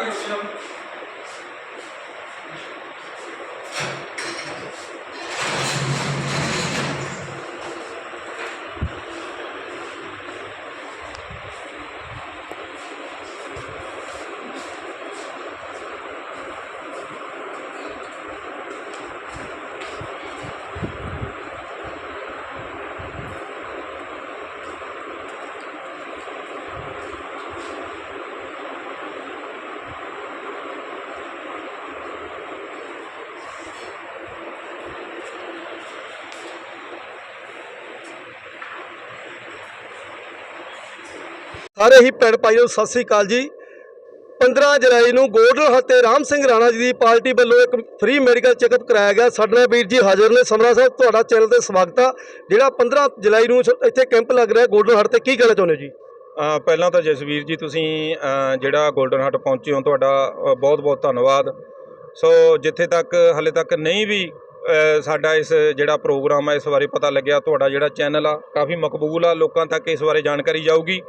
ਕੇ ਸਾਰੇ ਹੀ ਭੈਣ ਭਾਈਓ, ਸਤਿ ਸ੍ਰੀ ਅਕਾਲ ਜੀ। 15 ਜੁਲਾਈ ਨੂੰ ਗੋਲਡਨ ਹੱਤੇ ਰਾਮ ਸਿੰਘ ਰਾਣਾ ਜੀ ਦੀ ਪਾਰਟੀ ਵੱਲੋਂ ਇੱਕ ਫ੍ਰੀ ਮੈਡੀਕਲ ਚੈੱਕਅਪ ਕਰਾਇਆ ਗਿਆ। ਸਾਡੇ ਨਾਲ ਵੀਰ ਜੀ ਹਾਜ਼ਰ ਨੇ। ਸਮਰਾ ਸਾਹਿਬ, ਤੁਹਾਡਾ ਚੈਨਲ ਤੇ ਸਵਾਗਤ ਆ। ਜਿਹੜਾ 15 ਜੁਲਾਈ ਨੂੰ ਇੱਥੇ ਕੈਂਪ ਲੱਗ ਰਿਹਾ ਗੋਲਡਨ ਹੱਟ ਤੇ ਕੀ ਕਹਿਣਾ ਚਾਹੁੰਦੇ ਜੀ? ਪਹਿਲਾਂ ਤਾਂ ਜਸਵੀਰ ਜੀ, ਤੁਸੀਂ ਜਿਹੜਾ ਗੋਲਡਨ ਹਟ ਪਹੁੰਚੇ ਹੋ, ਤੁਹਾਡਾ ਬਹੁਤ ਬਹੁਤ ਧੰਨਵਾਦ। ਸੋ, ਜਿੱਥੇ ਤੱਕ ਹਲੇ ਤੱਕ ਨਹੀਂ ਵੀ ਸਾਡਾ ਇਸ ਜਿਹੜਾ ਪ੍ਰੋਗਰਾਮ ਹੈ ਇਸ ਬਾਰੇ ਪਤਾ ਲੱਗਿਆ, ਤੁਹਾਡਾ ਜਿਹੜਾ ਚੈਨਲ ਆ, ਕਾਫੀ ਮਕਬੂਲ ਆ। ਲੋਕਾਂ ਤੱਕ ਇਸ ਬਾਰੇ ਜਾਣਕਾਰੀ ਜਾਊਗੀ।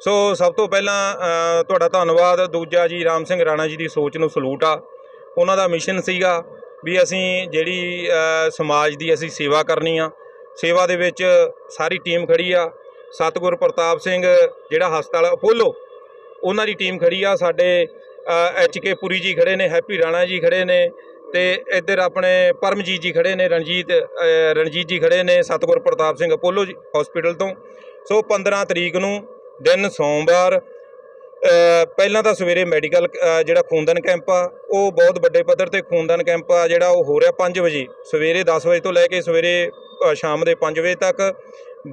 ਸੋ ਸਭ ਤੋਂ ਪਹਿਲਾਂ ਤੁਹਾਡਾ ਧੰਨਵਾਦ। ਦੂਜਾ ਜੀ, ਰਾਮ ਸਿੰਘ ਰਾਣਾ ਜੀ ਦੀ ਸੋਚ ਨੂੰ ਸਲੂਟ ਆ। ਉਹਨਾਂ ਦਾ ਮਿਸ਼ਨ ਸੀਗਾ ਵੀ ਅਸੀਂ ਜਿਹੜੀ ਸਮਾਜ ਦੀ ਅਸੀਂ ਸੇਵਾ ਕਰਨੀ ਆ। ਸੇਵਾ ਦੇ ਵਿੱਚ ਸਾਰੀ ਟੀਮ ਖੜੀ ਆ। ਸਤਿਗੁਰ ਪ੍ਰਤਾਪ ਸਿੰਘ, ਜਿਹੜਾ ਹਸਪਤਾਲ ਅਪੋਲੋ, ਉਹਨਾਂ ਦੀ ਟੀਮ ਖੜੀ ਆ। ਸਾਡੇ ਐਚ ਕੇ ਪੁਰੀ ਜੀ ਖੜੇ ਨੇ ਹੈਪੀ ਰਾਣਾ ਜੀ ਖੜੇ ਨੇ ਤੇ ਇੱਧਰ ਆਪਣੇ ਪਰਮਜੀਤ ਜੀ ਖੜੇ ਨੇ, ਰਣਜੀਤ ਰਣਜੀਤ ਜੀ ਖੜੇ ਨੇ, ਸਤਿਗੁਰ ਪ੍ਰਤਾਪ ਸਿੰਘ ਅਪੋਲੋ ਜੀ ਹਸਪੀਟਲ ਤੋਂ। ਸੋ 15 ਤਰੀਕ ਨੂੰ ਦਿਨ ਸੋਮਵਾਰ ਪਹਿਲਾਂ ਤਾਂ ਸਵੇਰੇ ਮੈਡੀਕਲ ਜਿਹੜਾ ਖੂਨਦਾਨ ਕੈਂਪ ਆ, ਉਹ ਬਹੁਤ ਵੱਡੇ ਪੱਧਰ ਤੇ ਖੂਨਦਾਨ ਕੈਂਪ ਆ, ਜਿਹੜਾ ਉਹ ਹੋ ਰਿਹਾ 5 ਵਜੇ। ਸਵੇਰੇ 10 ਵਜੇ ਤੋਂ ਲੈ ਕੇ ਸਵੇਰੇ ਸ਼ਾਮ ਦੇ 5 ਵਜੇ ਤੱਕ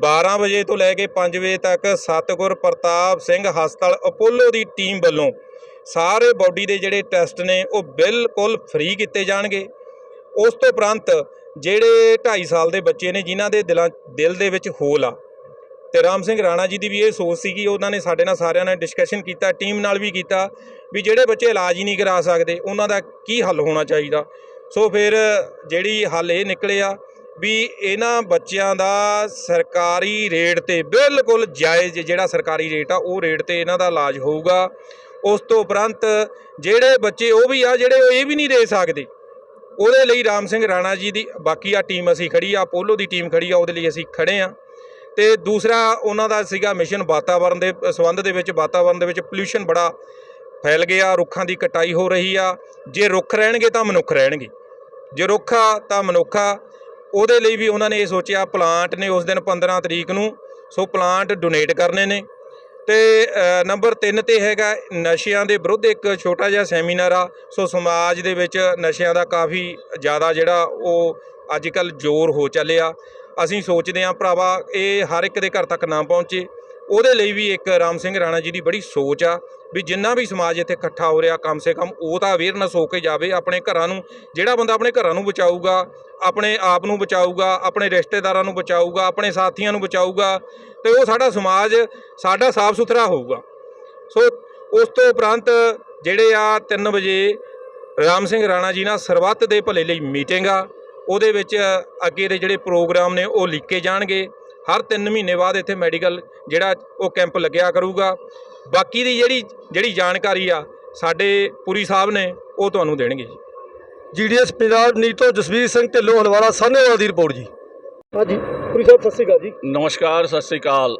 12 ਵਜੇ ਤੋਂ ਲੈ ਕੇ 5 ਵਜੇ ਤੱਕ ਸਤਿਗੁਰ ਪ੍ਰਤਾਪ ਸਿੰਘ ਹਸਪਤਾਲ ਅਪੋਲੋ ਦੀ ਟੀਮ ਵੱਲੋਂ ਸਾਰੇ ਬਾਡੀ ਦੇ ਜਿਹੜੇ ਟੈਸਟ ਨੇ, ਉਹ ਬਿਲਕੁਲ ਫ੍ਰੀ ਕੀਤੇ ਜਾਣਗੇ। ਉਸ ਤੋਂ ਉਪਰੰਤ ਜਿਹੜੇ 2.5 ਸਾਲ ਦੇ ਬੱਚੇ ਨੇ, ਜਿਨ੍ਹਾਂ ਦੇ ਦਿਲਾਂ, ਦਿਲ ਦੇ ਵਿੱਚ ਹੋਲ ਆ ਤੇ ਰਾਮ ਸਿੰਘ ਰਾਣਾ ਜੀ ਦੀ ਵੀ ਇਹ ਸੋਚ ਸੀ ਕਿ ਉਹਨਾਂ ਨੇ ਸਾਡੇ ਨਾਲ ਸਾਰਿਆਂ ਨਾਲ ਡਿਸਕਸ਼ਨ ਕੀਤਾ ਟੀਮ ਨਾਲ ਵੀ ਕੀਤਾ, ਵੀ ਜਿਹੜੇ ਬੱਚੇ ਇਲਾਜ ਹੀ ਨਹੀਂ ਕਰਾ ਸਕਦੇ, ਉਹਨਾਂ ਦਾ ਕੀ ਹੱਲ ਹੋਣਾ ਚਾਹੀਦਾ? ਸੋ ਫਿਰ ਜਿਹੜੀ ਹੱਲ ਇਹ ਨਿਕਲਿਆ ਵੀ ਇਹਨਾਂ ਬੱਚਿਆਂ ਦਾ ਸਰਕਾਰੀ ਰੇਟ ਤੇ ਬਿਲਕੁਲ ਜਾਇਜ਼ ਜਿਹੜਾ ਸਰਕਾਰੀ ਰੇਟ ਆ, ਉਹ ਰੇਟ ਤੇ ਇਹਨਾਂ ਦਾ ਇਲਾਜ ਹੋਊਗਾ। ਉਸ ਤੋਂ ਉਪਰੰਤ ਜਿਹੜੇ ਬੱਚੇ ਉਹ ਵੀ ਆ, ਜਿਹੜੇ ਉਹ ਇਹ ਵੀ ਨਹੀਂ ਦੇ ਸਕਦੇ, ਉਹਦੇ ਲਈ ਰਾਮ ਸਿੰਘ ਰਾਣਾ ਜੀ ਦੀ, ਬਾਕੀ ਆ ਟੀਮ ਅਸੀਂ ਖੜੀ ਆ ਪੋਲੋ ਦੀ ਟੀਮ ਖੜੀ ਆ, ਉਹਦੇ ਲਈ ਅਸੀਂ ਖੜੇ ਆ। ਤੇ ਦੂਸਰਾ ਉਹਨਾਂ ਦਾ ਸੀਗਾ ਮਿਸ਼ਨ ਵਾਤਾਵਰਣ ਦੇ ਸੰਬੰਧ ਦੇ ਵਿੱਚ ਵਾਤਾਵਰਣ ਦੇ ਵਿੱਚ ਪੋਲੂਸ਼ਨ ਬੜਾ ਫੈਲ ਗਿਆ, ਰੁੱਖਾਂ ਦੀ ਕਟਾਈ ਹੋ ਰਹੀ ਆ। ਜੇ ਰੁੱਖ ਰਹਿਣਗੇ ਤਾਂ ਮਨੁੱਖ ਰਹਿਣਗੇ। ਜੇ ਰੁੱਖ ਆ ਤਾਂ ਮਨੁੱਖ ਆ। ਉਹਦੇ ਲਈ ਵੀ ਉਹਨਾਂ ਨੇ ਇਹ ਸੋਚਿਆ ਪਲਾਂਟ ਨੇ ਉਸ ਦਿਨ 15 ਤਰੀਕ ਨੂੰ, ਸੋ ਪਲਾਂਟ ਡੋਨੇਟ ਕਰਨੇ ਨੇ। ਤੇ ਨੰਬਰ 3 ਤੇ ਹੈਗਾ, ਨਸ਼ਿਆਂ ਦੇ ਵਿਰੁੱਧ ਇੱਕ ਛੋਟਾ ਜਿਹਾ ਸੈਮੀਨਾਰ ਆ। ਸੋ ਸਮਾਜ ਦੇ ਵਿੱਚ ਨਸ਼ਿਆਂ ਦਾ ਕਾਫੀ ਜ਼ਿਆਦਾ ਜਿਹੜਾ ਉਹ ਅੱਜ ਕੱਲ ਜ਼ੋਰ ਹੋ ਚੱਲਿਆ। ਅਸੀਂ ਸੋਚਦੇ ਹਾਂ, ਭਰਾਵਾ, ਇਹ ਹਰ ਇੱਕ ਦੇ ਘਰ ਤੱਕ ਨਾ ਪਹੁੰਚੇ। ਉਹਦੇ ਲਈ ਵੀ ਇੱਕ ਰਾਮ ਸਿੰਘ ਰਾਣਾ ਜੀ ਦੀ ਬੜੀ ਸੋਚ ਆ ਵੀ ਜਿੰਨਾ ਵੀ ਸਮਾਜ ਇੱਥੇ ਇਕੱਠਾ ਹੋ ਰਿਹਾ ਕਮ ਸੇ ਕਮ, ਉਹ ਤਾਂ ਅਵੇਅਰਨੈਸ ਹੋ ਕੇ ਜਾਵੇ ਆਪਣੇ ਘਰਾਂ ਨੂੰ। ਜਿਹੜਾ ਬੰਦਾ ਆਪਣੇ ਘਰਾਂ ਨੂੰ ਬਚਾਊਗਾ, ਆਪਣੇ ਆਪ ਨੂੰ ਬਚਾਊਗਾ, ਆਪਣੇ ਰਿਸ਼ਤੇਦਾਰਾਂ ਨੂੰ ਬਚਾਊਗਾ, ਆਪਣੇ ਸਾਥੀਆਂ ਨੂੰ ਬਚਾਊਗਾ, ਤੇ ਉਹ ਸਾਡਾ ਸਮਾਜ, ਸਾਡਾ ਸਾਫ਼ ਸੁਥਰਾ ਹੋਊਗਾ। ਸੋ ਉਸ ਤੋਂ ਉਪਰੰਤ ਜਿਹੜੇ ਆ 3 ਵਜੇ ਰਾਮ ਸਿੰਘ ਰਾਣਾ ਜੀ ਨਾਲ ਸਰਬੱਤ ਦੇ ਭਲੇ ਲਈ ਮੀਟਿੰਗ ਆ। ਉਹਦੇ ਵਿੱਚ ਅੱਗੇ ਦੇ ਜਿਹੜੇ ਪ੍ਰੋਗਰਾਮ ਨੇ ਉਹ ਲਿਖੇ ਜਾਣਗੇ। ਹਰ 3 ਮਹੀਨੇ ਬਾਅਦ ਇੱਥੇ ਮੈਡੀਕਲ ਜਿਹੜਾ ਉਹ ਕੈਂਪ ਲੱਗਿਆ ਕਰੂਗਾ। ਬਾਕੀ ਦੀ ਜਿਹੜੀ ਜਿਹੜੀ ਜਾਣਕਾਰੀ ਆ ਸਾਡੇ ਪੁਰੀ ਸਾਹਿਬ ਨੇ ਉਹ ਤੁਹਾਨੂੰ ਦੇਣਗੇ ਜੀ। ਜੀਡੀਐਸ ਪੰਜਾਬ ਨੀਤੋ ਜਸਵੀਰ ਸਿੰਘ ਢਿੱਲੋਂ ਹਲਵਾਰਾ ਸਾਹਨੇਵਾਲ ਦੀ ਰਿਪੋਰਟ ਜੀ। ਹਾਂਜੀ पुरी साहब सत श्रीकाल जी नमस्कार सत श्रीकाल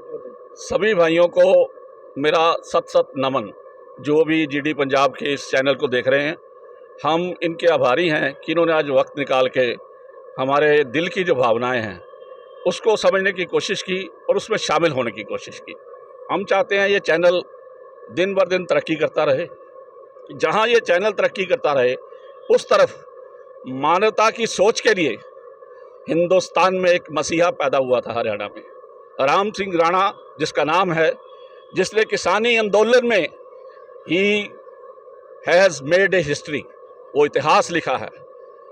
सभी भाइयों को मेरा सत सत नमन जो भी ਪੰਜਾਬ पंजाब के इस चैनल को देख रहे हैं हम ਆਭਾਰੀ ਹੈ ਕਿ ਇਹਨਾਂ ਨੇ ਅੱਜ ਵਕਤ ਨਿਕਾਲ ਕੇ हमारे दिल की जो भावनाएँ हैं, उसको समझने की कोशिश की और उसमें शामिल होने की कोशिश की। हम चाहते हैं ये चैनल दिन बर दिन तरक्की करता रहे। जहाँ ये चैनल तरक्की करता रहे, उस तरफ़ मानवता की सोच के लिए हिंदुस्तान में एक मसीहा पैदा हुआ था हरियाणा में, राम सिंह राणा, जिसका नाम है, जिसने किसानी आंदोलन में ही हैज़ मेड ए हिस्ट्री वो इतिहास लिखा है।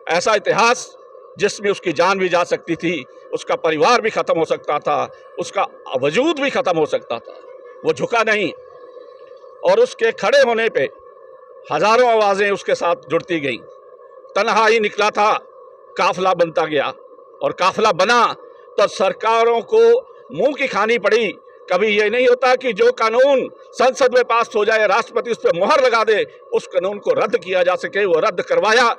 ऐसा इतिहास जिसमें उसकी जान भी जा सकती थी, उसका परिवार भी ख़त्म हो सकता था, उसका वजूद भी ख़त्म हो सकता था। वो झुका नहीं। और उसके खड़े होने पे हज़ारों आवाज़ें उसके साथ जुड़ती गईं। तनहा ही निकला था, काफिला बनता गया। और काफिला बना तो सरकारों को मुँह की खानी पड़ी। कभी ये नहीं होता कि जो कानून संसद में पास हो जाए, राष्ट्रपति उस पर मोहर लगा दे, उस कानून को रद्द किया जा सके, वो रद्द करवाया,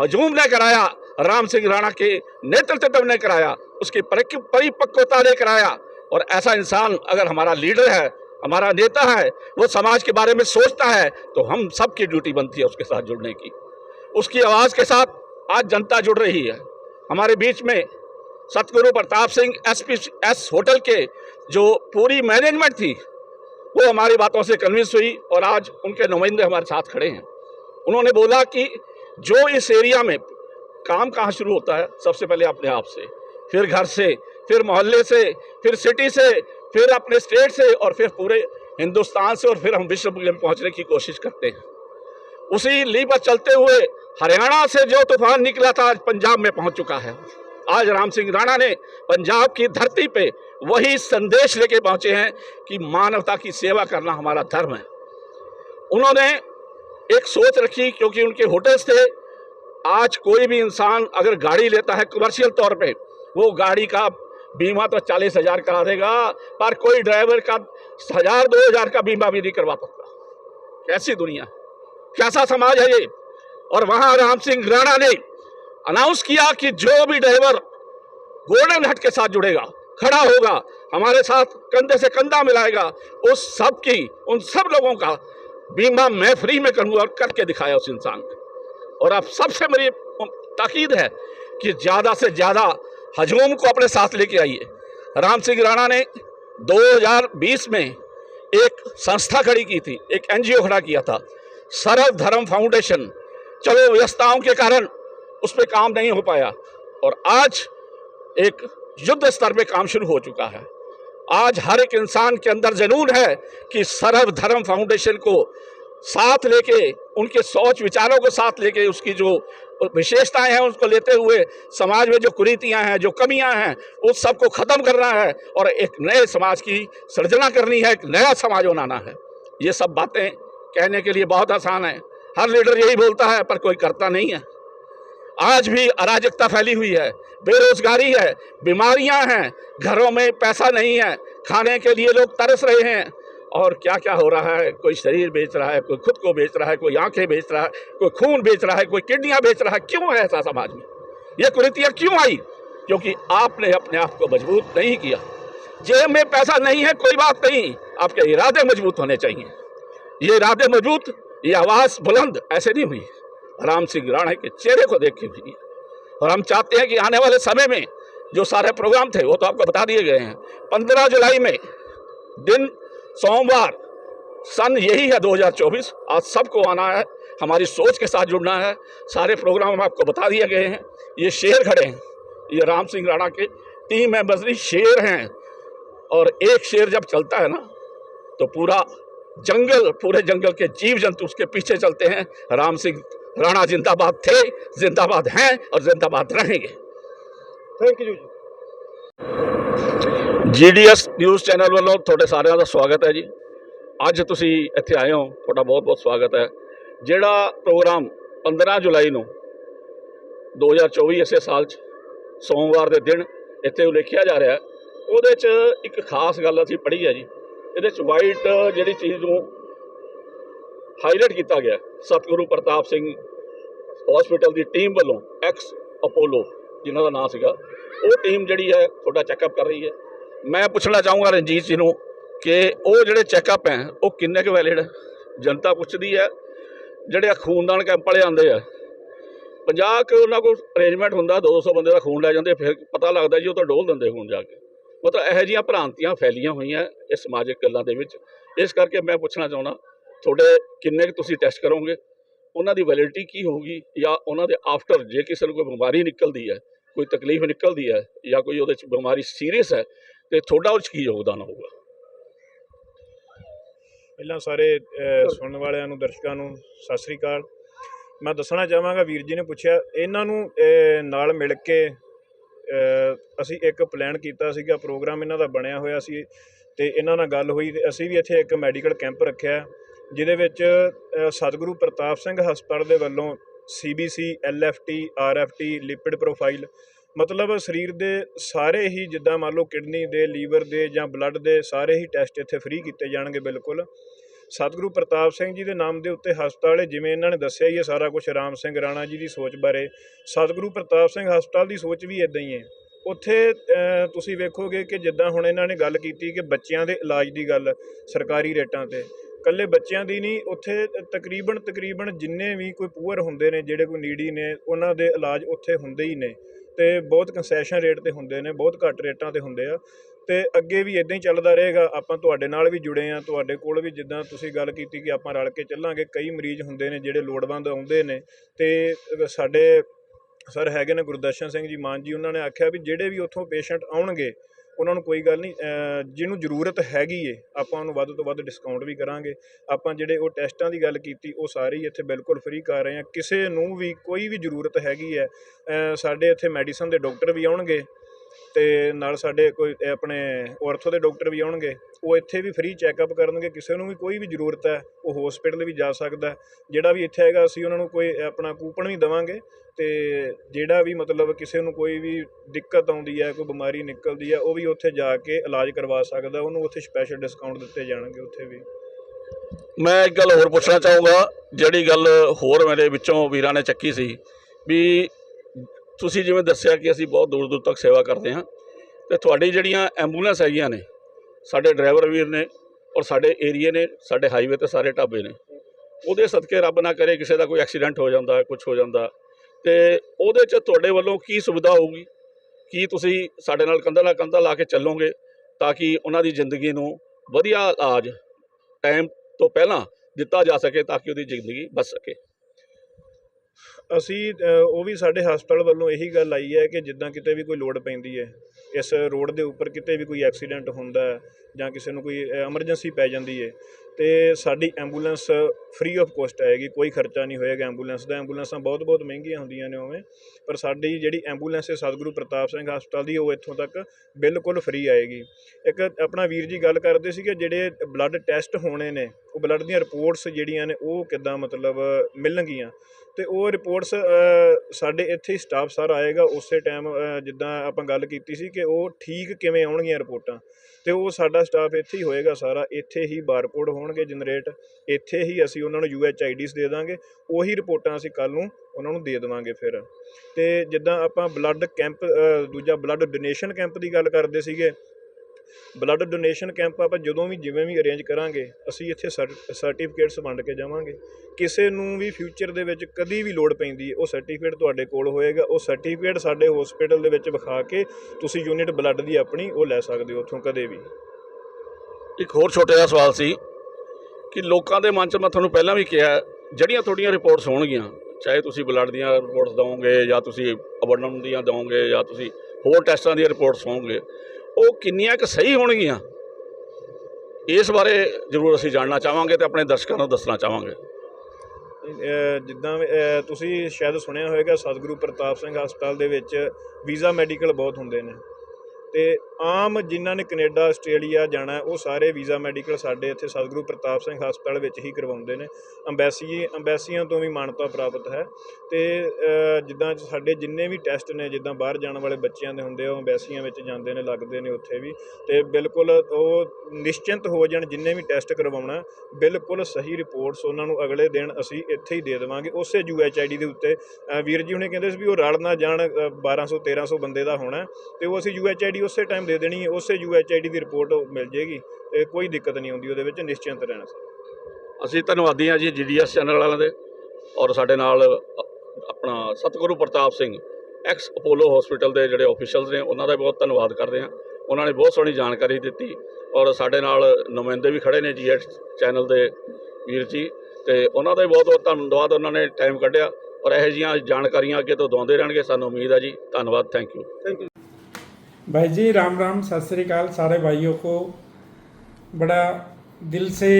हजूम ने कराया। राम सिंह राणा के नेतृत्व ने कराया, उसकी परिपक्वता ने कराया। और ऐसा इंसान अगर हमारा लीडर है, हमारा नेता है, वो समाज के बारे में सोचता है तो हम सबकी ड्यूटी बनती है उसके साथ जुड़ने की। उसकी आवाज़ के साथ आज जनता जुड़ रही है। हमारे बीच में Satguru Pratap Singh S P, S hotel के जो पूरी मैनेजमेंट थी, वो हमारी बातों से कन्विंस हुई और आज उनके नुमाइंदे हमारे साथ खड़े हैं। उन्होंने बोला कि जो इस एरिया में काम कहाँ शुरू होता है? सबसे पहले अपने आप से, फिर घर से, फिर मोहल्ले से, फिर सिटी से, फिर अपने स्टेट से और फिर पूरे हिंदुस्तान से और फिर हम विश्व में पहुँचने की कोशिश करते हैं। उसी ली पर चलते हुए हरियाणा से जो तूफ़ान निकला था, आज पंजाब में पहुँच चुका है। आज राम सिंह राणा ने पंजाब की धरती पे वही संदेश लेके पहुँचे हैं कि मानवता की सेवा करना हमारा धर्म है। उन्होंने एक सोच रखी, क्योंकि उनके होटल्स थे आज कोई भी इंसान अगर गाड़ी लेता है कमर्शियल तौर पे, वो गाड़ी का बीमा तो चालीस हज़ार करा देगा, पर कोई ड्राइवर का हज़ार, दो हज़ार का बीमा भी नहीं करवा सकता कैसी दुनिया कैसा समाज है ये? और वहाँ राम सिंह राणा ने अनाउंस किया कि जो भी ड्राइवर गोल्डन हट के साथ जुड़ेगा, खड़ा होगा, हमारे साथ कंधे से कंधा मिलाएगा, उस सब की, उन सब लोगों का बीमा मैं फ्री में करूँगा और करके दिखाया उस इंसान को। और अब सबसे मेरी ताकीद है कि ज़्यादा से ज़्यादा हजूम को अपने साथ लेके आइए। राम सिंह राणा ने 2020 में एक संस्था खड़ी की थी, एक एनजीओ खड़ा किया था, सरल धर्म फाउंडेशन। चलो, व्यस्तताओं के कारण उस पर काम नहीं हो पाया और आज एक युद्ध स्तर पे काम शुरू हो चुका है। आज हर एक इंसान के अंदर जनून है कि सर्व धर्म फाउंडेशन को साथ लेके, उनके सोच विचारों को साथ लेके उसकी जो विशेषताएँ हैं उसको लेते हुए समाज में जो कुरीतियाँ हैं, जो कमियाँ हैं उस सबको ख़त्म करना है और एक नए समाज की सृजना करनी है, एक नया समाज बनाना है। ये सब बातें कहने के लिए बहुत आसान है। हर लीडर यही बोलता है, पर कोई करता नहीं है। आज भी अराजकता फैली हुई है, बेरोजगारी है, बीमारियाँ हैं, घरों में पैसा नहीं है, खाने के लिए लोग तरस रहे हैं और क्या क्या हो रहा है? कोई शरीर बेच रहा है, कोई खुद को बेच रहा है, कोई आँखें बेच रहा है, कोई खून बेच रहा है, कोई किडनियाँ बेच रहा है। क्यों है ऐसा समाज में? ये कुरीतियाँ क्यों आई? क्योंकि आपने अपने आप को मज़बूत नहीं किया। जेब में पैसा नहीं है, कोई बात नहीं। आपके इरादे मज़बूत होने चाहिए। ये इरादे मज़बूत, ये आवाज़ बुलंद, ऐसे नहीं हुई। राम सिंह राणा के चेहरे को देख के हुई। और हम चाहते हैं कि आने वाले समय में जो सारे प्रोग्राम थे, वो तो आपको बता दिए गए हैं। पंद्रह जुलाई में दिन सोमवार, सन यही है 2024 आज सबको आना है, हमारी सोच के साथ जुड़ना है। सारे प्रोग्राम हम आपको बता दिए गए हैं। ये शेर खड़े हैं, ये राम सिंह राणा के टीम मेम्बर्सरी शेर हैं। और एक शेर जब चलता है ना तो पूरा जंगल, पूरे जंगल के जीव जंतु उसके पीछे चलते हैं। राम सिंह राणा जिंदाबाद थे, जिंदाबाद हैं और जिंदाबाद रहेंगे। थैंक यू जी ਜੀਡੀਐਸ ਨਿਊਜ਼ ਚੈਨਲ ਵੱਲੋਂ ਤੁਹਾਡੇ ਸਾਰਿਆਂ ਦਾ ਸਵਾਗਤ ਹੈ ਜੀ। ਅੱਜ ਤੁਸੀਂ ਇੱਥੇ ਆਏ ਹੋ, ਤੁਹਾਡਾ ਬਹੁਤ-ਬਹੁਤ ਸਵਾਗਤ ਹੈ। ਜਿਹੜਾ ਪ੍ਰੋਗਰਾਮ 15 ਜੁਲਾਈ ਨੂੰ 2024 ਇਸੇ ਸਾਲ 'ਚ ਸੋਮਵਾਰ ਦੇ ਦਿਨ ਇੱਥੇ ਉਲੇਖਿਆ ਜਾ ਰਿਹਾ ਉਹਦੇ 'ਚ ਇੱਕ ਖਾਸ ਗੱਲ ਅਸੀਂ ਪੜ੍ਹੀ ਹੈ ਜੀ। ਇਹਦੇ 'ਚ ਵਾਈਟ ਜਿਹੜੀ ਚੀਜ਼ ਨੂੰ ਹਾਈਲਾਈਟ ਕੀਤਾ ਗਿਆ, ਸਤਿਗੁਰੂ ਪ੍ਰਤਾਪ ਸਿੰਘ ਹਸਪੀਟਲ ਦੀ ਟੀਮ ਵੱਲੋਂ ਐਕਸ ਅਪੋਲੋ ਜਿਨ੍ਹਾਂ ਦਾ ਨਾਮ ਸੀਗਾ, ਉਹ ਟੀਮ ਜਿਹੜੀ ਹੈ ਤੁਹਾਡਾ ਚੈੱਕਅਪ ਕਰ ਰਹੀ ਹੈ। ਮੈਂ ਪੁੱਛਣਾ ਚਾਹੂੰਗਾ ਰਣਜੀਤ ਜੀ ਨੂੰ ਕਿ ਉਹ ਜਿਹੜੇ ਚੈੱਕਅਪ ਹੈ, ਉਹ ਕਿੰਨੇ ਕੁ ਵੈਲਿਡ ਹੈ? ਜਨਤਾ ਪੁੱਛਦੀ ਹੈ, ਜਿਹੜੇ ਆ ਖੂਨਦਾਨ ਕੈਂਪ ਵਾਲੇ ਆਉਂਦੇ ਆ 50 ਕਿ ਉਹਨਾਂ ਕੋਲ ਅਰੇਂਜਮੈਂਟ ਹੁੰਦਾ 200 ਬੰਦੇ ਦਾ ਖੂਨ ਲੈ ਜਾਂਦੇ, ਫਿਰ ਪਤਾ ਲੱਗਦਾ ਜੀ ਉਹ ਤਾਂ ਡੋਲ ਦਿੰਦੇ ਖੂਨ ਜਾ ਕੇ। ਮਤਲਬ ਇਹੋ ਜਿਹੀਆਂ ਭ੍ਰਾਂਤੀਆਂ ਫੈਲੀਆਂ ਹੋਈਆਂ ਇਹ ਸਮਾਜਿਕ ਗੱਲਾਂ ਦੇ ਵਿੱਚ। ਇਸ ਕਰਕੇ ਮੈਂ ਪੁੱਛਣਾ ਚਾਹੁੰਦਾ, ਤੁਹਾਡੇ ਕਿੰਨੇ ਕੁ ਤੁਸੀਂ ਟੈਸਟ ਕਰੋਗੇ? ਉਹਨਾਂ ਦੀ ਵੈਲਿਡਿਟੀ ਕੀ ਹੋਊਗੀ? ਜਾਂ ਉਹਨਾਂ ਦੇ ਆਫਟਰ ਜੇ ਕਿਸੇ ਨੂੰ ਕੋਈ ਬਿਮਾਰੀ ਨਿਕਲਦੀ ਹੈ, ਕੋਈ ਤਕਲੀਫ ਨਿਕਲਦੀ ਹੈ, ਜਾਂ ਕੋਈ ਉਹਦੇ ਚ ਬਿਮਾਰੀ ਸੀਰੀਅਸ ਹੈ ਤੇ ਤੁਹਾਡਾ ਉਹ 'ਚ ਕੀ ਯੋਗਦਾਨ ਹੋਊਗਾ? ਪਹਿਲਾਂ ਸਾਰੇ ਸੁਣਨ ਵਾਲਿਆਂ ਨੂੰ, ਦਰਸ਼ਕਾਂ ਨੂੰ ਸਤਿ ਸ੍ਰੀ ਅਕਾਲ। ਮੈਂ ਦੱਸਣਾ ਚਾਹਾਂਗਾ, ਵੀਰ ਜੀ ਨੇ ਪੁੱਛਿਆ, ਇਹਨਾਂ ਨੂੰ ਨਾਲ ਮਿਲ ਕੇ ਅਸੀਂ ਇੱਕ ਪਲਾਨ ਕੀਤਾ ਸੀਗਾ ਪ੍ਰੋਗਰਾਮ ਇਹਨਾਂ ਦਾ ਬਣਿਆ ਹੋਇਆ ਸੀ, ਤੇ ਇਹਨਾਂ ਨਾਲ ਗੱਲ ਹੋਈ, ਤੇ ਅਸੀਂ ਵੀ ਇੱਥੇ ਇੱਕ ਮੈਡੀਕਲ ਕੈਂਪ ਰੱਖਿਆ, ਜਿਹਦੇ ਵਿੱਚ ਸਤਿਗੁਰੂ ਪ੍ਰਤਾਪ ਸਿੰਘ ਹਸਪਤਾਲ ਦੇ ਵੱਲੋਂ CBC LFT RFT lipid profile ਮਤਲਬ ਸਰੀਰ ਦੇ ਸਾਰੇ ਹੀ ਜਿੱਦਾਂ ਮੰਨ ਲਓ ਕਿਡਨੀ ਦੇ, ਲੀਵਰ ਦੇ ਜਾਂ ਬਲੱਡ ਦੇ ਸਾਰੇ ਹੀ ਟੈਸਟ ਇੱਥੇ ਫ੍ਰੀ ਕੀਤੇ ਜਾਣਗੇ ਬਿਲਕੁਲ। ਸਤਿਗੁਰੂ ਪ੍ਰਤਾਪ ਸਿੰਘ ਜੀ ਦੇ ਨਾਮ ਦੇ ਉੱਤੇ ਹਸਪਤਾਲ ਹੈ, ਜਿਵੇਂ ਇਹਨਾਂ ਨੇ ਦੱਸਿਆ ਹੀ ਹੈ ਸਾਰਾ ਕੁਝ ਰਾਮ ਸਿੰਘ ਰਾਣਾ ਜੀ ਦੀ ਸੋਚ ਬਾਰੇ। ਸਤਿਗੁਰੂ ਪ੍ਰਤਾਪ ਸਿੰਘ ਹਸਪਤਾਲ ਦੀ ਸੋਚ ਵੀ ਇਦਾਂ ਹੀ ਹੈ। ਉੱਥੇ ਤੁਸੀਂ ਵੇਖੋਗੇ ਕਿ ਜਿੱਦਾਂ ਹੁਣ ਇਹਨਾਂ ਨੇ ਗੱਲ ਕੀਤੀ ਕਿ ਬੱਚਿਆਂ ਦੇ ਇਲਾਜ ਦੀ ਗੱਲ ਸਰਕਾਰੀ ਰੇਟਾਂ ਤੇ। ਕੱਲੇ ਬੱਚਿਆਂ ਦੀ ਨਹੀਂ, ਉੱਥੇ ਤਕਰੀਬਨ ਤਕਰੀਬਨ ਜਿੰਨੇ ਵੀ ਕੋਈ ਪੂਅਰ ਹੁੰਦੇ ਨੇ, ਜਿਹੜੇ ਕੋਈ ਨੀੜੀ ਨੇ, ਉਹਨਾਂ ਦੇ ਇਲਾਜ ਉੱਥੇ ਹੁੰਦੇ ਹੀ ਨੇ। ਤੇ ਬਹੁਤ ਕੰਸੈਸ਼ਨ ਰੇਟ ਤੇ ਹੁੰਦੇ ਨੇ, ਬਹੁਤ ਘੱਟ ਰੇਟਾਂ ਤੇ ਹੁੰਦੇ ਆ। ਤੇ ਅੱਗੇ ਵੀ ਇਦਾਂ ਹੀ ਚੱਲਦਾ ਰਹੇਗਾ, ਆਪਾਂ ਤੁਹਾਡੇ ਨਾਲ ਵੀ ਜੁੜੇ ਆ ਤੁਹਾਡੇ ਕੋਲ ਵੀ ਜਿੱਦਾਂ ਤੁਸੀਂ ਗੱਲ ਕੀਤੀ ਕਿ ਆਪਾਂ ਰਲ ਕੇ ਚੱਲਾਂਗੇ, ਕਈ ਮਰੀਜ਼ ਹੁੰਦੇ ਨੇ ਜਿਹੜੇ ਲੋੜਵੰਦ ਆਉਂਦੇ ਨੇ। ਤੇ ਸਾਡੇ ਸਰ ਹੈਗੇ ਨੇ ਗੁਰਦਰਸ਼ਨ ਸਿੰਘ ਜੀ ਮਾਨ ਜੀ, ਉਹਨਾਂ ਨੇ ਆਖਿਆ ਵੀ ਜਿਹੜੇ ਵੀ ਉੱਥੋਂ ਪੇਸ਼ੈਂਟ ਆਉਣਗੇ ਉਹਨਾਂ ਨੂੰ ਕੋਈ ਗੱਲ ਨਹੀਂ ਜਿਹਨੂੰ ਜ਼ਰੂਰਤ ਹੈਗੀ ਏ, ਆਪਾਂ ਉਹਨੂੰ ਵੱਧ ਤੋਂ ਵੱਧ ਡਿਸਕਾਊਂਟ ਵੀ ਕਰਾਂਗੇ। ਆਪਾਂ ਜਿਹੜੇ ਉਹ ਟੈਸਟਾਂ ਦੀ ਗੱਲ ਕੀਤੀ, ਉਹ ਸਾਰੇ ਹੀ ਇੱਥੇ ਬਿਲਕੁਲ ਫ੍ਰੀ ਕਰ ਰਹੇ ਹਾਂ। ਕਿਸੇ ਨੂੰ ਵੀ ਕੋਈ ਵੀ ਜ਼ਰੂਰਤ ਹੈਗੀ ਹੈ ਸਾਡੇ ਇੱਥੇ ਮੈਡੀਸਨ ਦੇ ਡਾਕਟਰ ਵੀ ਆਉਣਗੇ ਤੇ ਨਾਲ ਸਾਡੇ ਕੋਈ ਆਪਣੇ ਔਰਥੋ ਦੇ ਡਾਕਟਰ ਵੀ ਆਉਣਗੇ, ਉਹ ਇੱਥੇ ਵੀ ਫ੍ਰੀ ਚੈੱਕਅਪ ਕਰਨਗੇ, ਕਿਸੇ ਨੂੰ ਵੀ ਕੋਈ ਵੀ ਜ਼ਰੂਰਤ ਹੈ, ਉਹ ਹਸਪੀਟਲ ਵੀ ਜਾ ਸਕਦਾ ਜਿਹੜਾ ਵੀ ਇੱਥੇ ਹੈਗਾ, ਅਸੀਂ ਉਹਨਾਂ ਨੂੰ ਕੋਈ ਆਪਣਾ ਕੂਪਨ ਵੀ ਦੇਵਾਂਗੇ ਤੇ ਜਿਹੜਾ ਵੀ ਮਤਲਬ ਕਿਸੇ ਨੂੰ ਕੋਈ ਵੀ ਦਿੱਕਤ ਆਉਂਦੀ ਹੈ, ਕੋਈ ਬਿਮਾਰੀ ਨਿਕਲਦੀ ਹੈ, ਉਹ ਵੀ ਉੱਥੇ ਜਾ ਕੇ ਇਲਾਜ ਕਰਵਾ ਸਕਦਾ, ਉਹਨੂੰ ਉੱਥੇ ਸਪੈਸ਼ਲ ਡਿਸਕਾਊਂਟ ਦਿੱਤੇ ਜਾਣਗੇ ਉੱਥੇ ਵੀ। ਮੈਂ ਇੱਕ ਗੱਲ ਹੋਰ ਪੁੱਛਣਾ ਚਾਹੂੰਗਾ, ਜਿਹੜੀ ਗੱਲ ਹੋਰ ਮੇਰੇ ਵਿੱਚੋਂ ਵੀਰਾਂ ਨੇ ਚੱਕੀ ਸੀ, ਵੀ ਤੁਸੀਂ ਜਿਵੇਂ ਦੱਸਿਆ ਕਿ ਅਸੀਂ ਬਹੁਤ ਦੂਰ ਦੂਰ ਤੱਕ ਸੇਵਾ ਕਰਦੇ ਹਾਂ ਤੇ ਤੁਹਾਡੀ ਜਿਹੜੀਆਂ ਐਂਬੂਲੈਂਸ ਹੈਗੀਆਂ ਨੇ, ਸਾਡੇ ਡਰਾਈਵਰ ਵੀਰ ਨੇ ਔਰ ਸਾਡੇ ਏਰੀਏ ਨੇ, ਸਾਡੇ ਹਾਈਵੇ ਤੇ ਸਾਰੇ ਢਾਬੇ ਨੇ, ਉਹਦੇ ਸਦਕੇ ਰੱਬ ਨਾ ਕਰੇ ਕਿਸੇ ਦਾ ਕੋਈ ਐਕਸੀਡੈਂਟ ਹੋ ਜਾਂਦਾ ਕੁਝ ਹੋ ਜਾਂਦਾ, ਤੇ ਉਹਦੇ 'ਚ ਤੁਹਾਡੇ ਵੱਲੋਂ ਕੀ ਸੁਵਿਧਾ ਹੋਊਗੀ? ਕੀ ਤੁਸੀਂ ਸਾਡੇ ਨਾਲ ਕੰਧਾ ਨਾਲ ਕੰਧਾ ਲਾ ਕੇ ਚੱਲੋਗੇ ਤਾਂ ਕਿ ਉਹਨਾਂ ਦੀ ਜ਼ਿੰਦਗੀ ਨੂੰ ਵਧੀਆ ਇਲਾਜ ਟਾਈਮ ਤੋਂ ਪਹਿਲਾਂ ਦਿੱਤਾ ਜਾ ਸਕੇ ਤਾਂ ਕਿ ਉਹਦੀ ਜ਼ਿੰਦਗੀ ਬਚ ਸਕੇ? ਅਸੀਂ ਉਹ ਵੀ ਸਾਡੇ ਹਸਪਤਾਲ ਵੱਲੋਂ ਇਹੀ ਗੱਲ ਆਈ ਹੈ ਕਿ ਜਿੱਦਾਂ ਕਿਤੇ ਵੀ ਕੋਈ ਲੋੜ ਪੈਂਦੀ ਹੈ, ਇਸ ਰੋਡ ਦੇ ਉੱਪਰ ਕਿਤੇ ਵੀ ਕੋਈ ਐਕਸੀਡੈਂਟ ਹੁੰਦਾ ਜਾਂ ਕਿਸੇ ਨੂੰ ਕੋਈ ਐਮਰਜੈਂਸੀ ਪੈ ਜਾਂਦੀ ਹੈ, ਤੇ ਸਾਡੀ ਐਂਬੂਲੈਂਸ ਫ੍ਰੀ ਆਫ ਕੋਸਟ ਆਏਗੀ, ਕੋਈ ਖਰਚਾ ਨਹੀਂ ਹੋਏਗਾ ਐਂਬੂਲੈਂਸ ਦਾ। ਐਂਬੂਲੈਂਸਾਂ ਬਹੁਤ ਬਹੁਤ ਮਹਿੰਗੀਆਂ ਹੁੰਦੀਆਂ ਨੇ ਉਵੇਂ, ਪਰ ਸਾਡੀ ਜਿਹੜੀ ਐਂਬੂਲੈਂਸ ਹੈ ਸਤਿਗੁਰੂ ਪ੍ਰਤਾਪ ਸਿੰਘ ਹਸਪਤਾਲ ਦੀ, ਉਹ ਇੱਥੋਂ ਤੱਕ ਬਿਲਕੁਲ ਫ੍ਰੀ ਆਏਗੀ। ਇੱਕ ਆਪਣਾ ਵੀਰ ਜੀ ਗੱਲ ਕਰਦੇ ਸੀ ਕਿ ਜਿਹੜੇ ਬਲੱਡ ਟੈਸਟ ਹੋਣੇ ਨੇ, ਉਹ ਬਲੱਡ ਦੀਆਂ ਰਿਪੋਰਟਸ ਜਿਹੜੀਆਂ ਨੇ, ਉਹ ਕਿੱਦਾਂ ਮਤਲਬ ਮਿਲਣਗੀਆਂ? ਅਤੇ ਉਹ ਰਿਪੋਰਟਸ ਸਾਡੇ ਇੱਥੇ ਹੀ ਸਟਾਫ ਸਾਰ ਆਏਗਾ ਉਸੇ ਟਾਈਮ ਜਿੱਦਾਂ ਆਪਾਂ ਗੱਲ ਕੀਤੀ ਸੀ ਕਿ ਉਹ ਠੀਕ ਕਿਵੇਂ ਆਉਣਗੀਆਂ ਰਿਪੋਰਟਾਂ। ਅਤੇ ਉਹ ਸਾਡਾ ਸਟਾਫ ਇੱਥੇ ਹੀ ਹੋਏਗਾ ਸਾਰਾ, ਇੱਥੇ ਹੀ ਬਾਰਕੋਡ ਹੋਣਗੇ ਜਨਰੇਟ ਇੱਥੇ ਹੀ ਅਸੀਂ ਉਹਨਾਂ ਨੂੰ ਯੂ ਐੱਚ ਆਈ ਡੀਸ ਦੇ ਦਾਂਗੇ, ਉਹੀ ਰਿਪੋਰਟਾਂ ਅਸੀਂ ਕੱਲ ਨੂੰ ਉਹਨਾਂ ਨੂੰ ਦੇ ਦੇਵਾਂਗੇ ਫਿਰ। ਅਤੇ ਜਿੱਦਾਂ ਆਪਾਂ ਬਲੱਡ ਕੈਂਪ ਦੂਜਾ ਬਲੱਡ ਡੋਨੇਸ਼ਨ ਕੈਂਪ ਦੀ ਗੱਲ ਕਰਦੇ ਸੀਗੇ ਬਲੱਡ ਡੋਨੇਸ਼ਨ ਕੈਂਪ ਆਪਾਂ ਜਦੋਂ ਵੀ ਜਿਵੇਂ ਵੀ ਅਰੇਂਜ ਕਰਾਂਗੇ, ਅਸੀਂ ਇੱਥੇ ਸਰਟੀਫਿਕੇਟਸ ਵੰਡ ਕੇ ਜਾਵਾਂਗੇ। ਕਿਸੇ ਨੂੰ ਵੀ ਫਿਊਚਰ ਦੇ ਵਿੱਚ ਕਦੀ ਵੀ ਲੋੜ ਪੈਂਦੀ ਹੈ ਉਹ ਸਰਟੀਫਿਕੇਟ ਤੁਹਾਡੇ ਕੋਲ ਹੋਏਗਾ, ਉਹ ਸਰਟੀਫਿਕੇਟ ਸਾਡੇ ਹਸਪੀਟਲ ਦੇ ਵਿੱਚ ਵਿਖਾ ਕੇ ਤੁਸੀਂ ਯੂਨਿਟ ਬਲੱਡ ਦੀ ਆਪਣੀ ਉਹ ਲੈ ਸਕਦੇ ਹੋ ਉੱਥੋਂ ਕਦੇ ਵੀ। ਇੱਕ ਹੋਰ ਛੋਟਾ ਜਿਹਾ ਸਵਾਲ ਸੀ ਕਿ ਲੋਕਾਂ ਦੇ ਮਨ 'ਚ ਮੈਂ ਤੁਹਾਨੂੰ ਪਹਿਲਾਂ ਵੀ ਕਿਹਾ, ਜਿਹੜੀਆਂ ਤੁਹਾਡੀਆਂ ਰਿਪੋਰਟਸ ਹੋਣਗੀਆਂ, ਚਾਹੇ ਤੁਸੀਂ ਬਲੱਡ ਦੀਆਂ ਰਿਪੋਰਟਸ ਦਵੋਗੇ ਜਾਂ ਤੁਸੀਂ ਅਬੰਡਮ ਦੀਆਂ ਦਵੋਗੇ ਜਾਂ ਤੁਸੀਂ ਹੋਰ ਟੈਸਟਾਂ ਦੀਆਂ ਰਿਪੋਰਟਸ ਹੋਣਗੇ ਉਹ ਕਿੰਨੀਆਂ ਕੁ ਸਹੀ ਹੋਣਗੀਆਂ? ਇਸ ਬਾਰੇ ਜ਼ਰੂਰ ਅਸੀਂ ਜਾਣਨਾ ਚਾਹਾਂਗੇ ਤੇ ਆਪਣੇ ਦਰਸ਼ਕਾਂ ਨੂੰ ਦੱਸਣਾ ਚਾਹਾਂਗੇ। ਜਿੱਦਾਂ ਵੀ, ਤੁਸੀਂ ਸ਼ਾਇਦ ਸੁਣਿਆ ਹੋਵੇਗਾ ਸਤਿਗੁਰੂ ਪ੍ਰਤਾਪ ਸਿੰਘ ਹਸਪਤਾਲ ਦੇ ਵਿੱਚ ਵੀਜ਼ਾ ਮੈਡੀਕਲ ਬਹੁਤ ਹੁੰਦੇ ਨੇ। ਤੇ ਆਮ ਜਿਨ੍ਹਾਂ ਨੇ ਕੈਨੇਡਾ ਆਸਟ੍ਰੇਲੀਆ ਜਾਣਾ ਉਹ ਸਾਰੇ ਵੀਜ਼ਾ ਮੈਡੀਕਲ ਸਾਡੇ ਇੱਥੇ ਸਤਿਗੁਰੂ ਪ੍ਰਤਾਪ ਸਿੰਘ ਹਸਪਤਾਲ ਵਿੱਚ ਹੀ ਕਰਵਾਉਂਦੇ ਨੇ। ਅੰਬੈਸੀ ਅੰਬੈਸੀਆਂ ਤੋਂ ਵੀ ਮਾਨਤਾ ਪ੍ਰਾਪਤ ਹੈ ਤੇ ਜਿੱਦਾਂ ਸਾਡੇ ਜਿੰਨੇ ਵੀ ਟੈਸਟ ਨੇ ਜਿੱਦਾਂ ਬਾਹਰ ਜਾਣ ਵਾਲੇ ਬੱਚਿਆਂ ਦੇ ਹੁੰਦੇ ਆ ਉਹ ਅੰਬੈਸੀਆਂ ਵਿੱਚ ਜਾਂਦੇ ਨੇ ਲੱਗਦੇ ਨੇ ਉੱਥੇ ਵੀ। ਤੇ ਬਿਲਕੁਲ ਉਹ ਨਿਸ਼ਚਿੰਤ ਹੋ ਜਾਣ ਜਿੰਨੇ ਵੀ ਟੈਸਟ ਕਰਵਾਉਣਾ ਬਿਲਕੁਲ ਸਹੀ ਰਿਪੋਰਟਸ ਉਹਨਾਂ ਨੂੰ ਅਗਲੇ ਦਿਨ ਅਸੀਂ ਇੱਥੇ ਹੀ ਦੇ ਦੇਵਾਂਗੇ। ਉਸੇ ਯੂਐਚਆਈਡੀ ਦੇ ਉੱਤੇ ਵੀਰ ਜੀ ਹੁਣੇ ਕਹਿੰਦੇ ਸੀ ਵੀ ਉਹ ਰਲ ਨਾ ਜਾਣ ਅ, 1200 1300 ਬੰਦੇ ਦਾ ਹੋਣਾ ਤੇ ਉਹ ਅਸੀਂ ਯੂਐਚਆਈਡੀ ਉਸੇ ਟਾਈਮ ਦੇ ਦੇਣੀ ਉਸੇ ਯੂਐਚਆਈਡੀ ਦੀ ਰਿਪੋਰਟ ਮਿਲ ਜੇਗੀ ਤੇ ਕੋਈ ਦਿੱਕਤ ਨਹੀਂ ਆਉਂਦੀ ਉਹਦੇ ਵਿੱਚ ਨਿਸ਼ਚਿੰਤ ਰਹਿਣਾ ਅਸੀਂ ਧੰਨਵਾਦੀ ਹਾਂ ਜੀ ਜੀਡੀਐਸ ਚੈਨਲ ਵਾਲਿਆਂ ਦੇ ਔਰ ਸਾਡੇ ਨਾਲ ਆਪਣਾ Satguru Pratap Singh ex Apollo hospital ਦੇ ਜਿਹੜੇ ਆਫੀਸ਼ੀਅਲਸ ਨੇ ਉਹਨਾਂ ਦਾ ਬਹੁਤ ਧੰਨਵਾਦ ਕਰਦੇ ਹਾਂ। ਉਹਨਾਂ ਨੇ ਬਹੁਤ ਸੋਹਣੀ ਜਾਣਕਾਰੀ ਦਿੱਤੀ ਔਰ ਸਾਡੇ ਨਾਲ ਨੁਮਾਇੰਦੇ ਵੀ ਖੜੇ ਨੇ ਜੀਐਸ ਚੈਨਲ ਦੇ ਵੀਰ ਜੀ ਤੇ ਉਹਨਾਂ ਦਾ ਵੀ ਬਹੁਤ ਬਹੁਤ ਧੰਨਵਾਦ ਉਹਨਾਂ ਨੇ ਟਾਈਮ ਕੱਢਿਆ ਔਰ ਇਹੋ ਜਿਹੀਆਂ ਜਾਣਕਾਰੀਆਂ ਅੱਗੇ ਤੋਂ ਦਵਾਉਂਦੇ ਰਹਿਣਗੇ ਸਾਨੂੰ ਉਮੀਦ ਹੈ ਜੀ। ਧੰਨਵਾਦ ਥੈਂਕ ਯੂ भाई जी राम राम, सत श्रीकाल सारे भाइयों को। बड़ा दिल से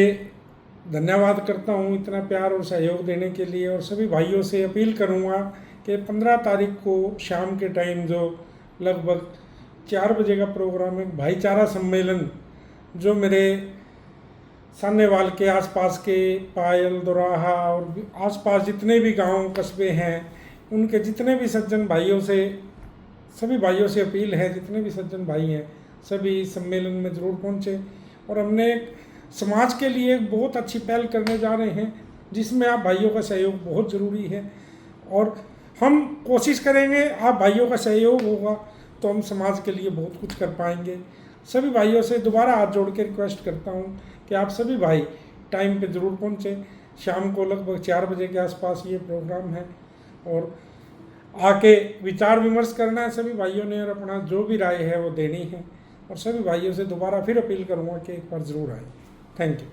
धन्यवाद करता हूँ इतना प्यार और सहयोग देने के लिए और सभी भाइयों से अपील करूँगा कि 15 तारीख को शाम के टाइम जो लगभग चार बजे का प्रोग्राम है, भाईचारा सम्मेलन, जो मेरे सान्नेवाल के आसपास के पायल, दोराहा और आसपास जितने भी गाँव कस्बे हैं, उनके जितने भी सज्जन भाइयों से सभी भाइयों से अपील है, जितने भी सज्जन भाई हैं, सभी सम्मेलन में ज़रूर पहुँचे। और हमने समाज के लिए एक बहुत अच्छी पहल करने जा रहे हैं, जिसमें आप भाइयों का सहयोग बहुत ज़रूरी है। और हम कोशिश करेंगे, आप भाइयों का सहयोग होगा तो हम समाज के लिए बहुत कुछ कर पाएँगे। सभी भाइयों से दोबारा हाथ जोड़ के रिक्वेस्ट करता हूँ कि आप सभी भाई टाइम पे ज़रूर पहुँचें। शाम को लगभग चार बजे के आसपास ये प्रोग्राम है। और आके विचार विमर्श करना है सभी भाइयों ने और अपना जो भी राय है वो देनी है और सभी भाइयों से दोबारा फिर अपील करूँगा कि एक बार ज़रूर आए थैंक यू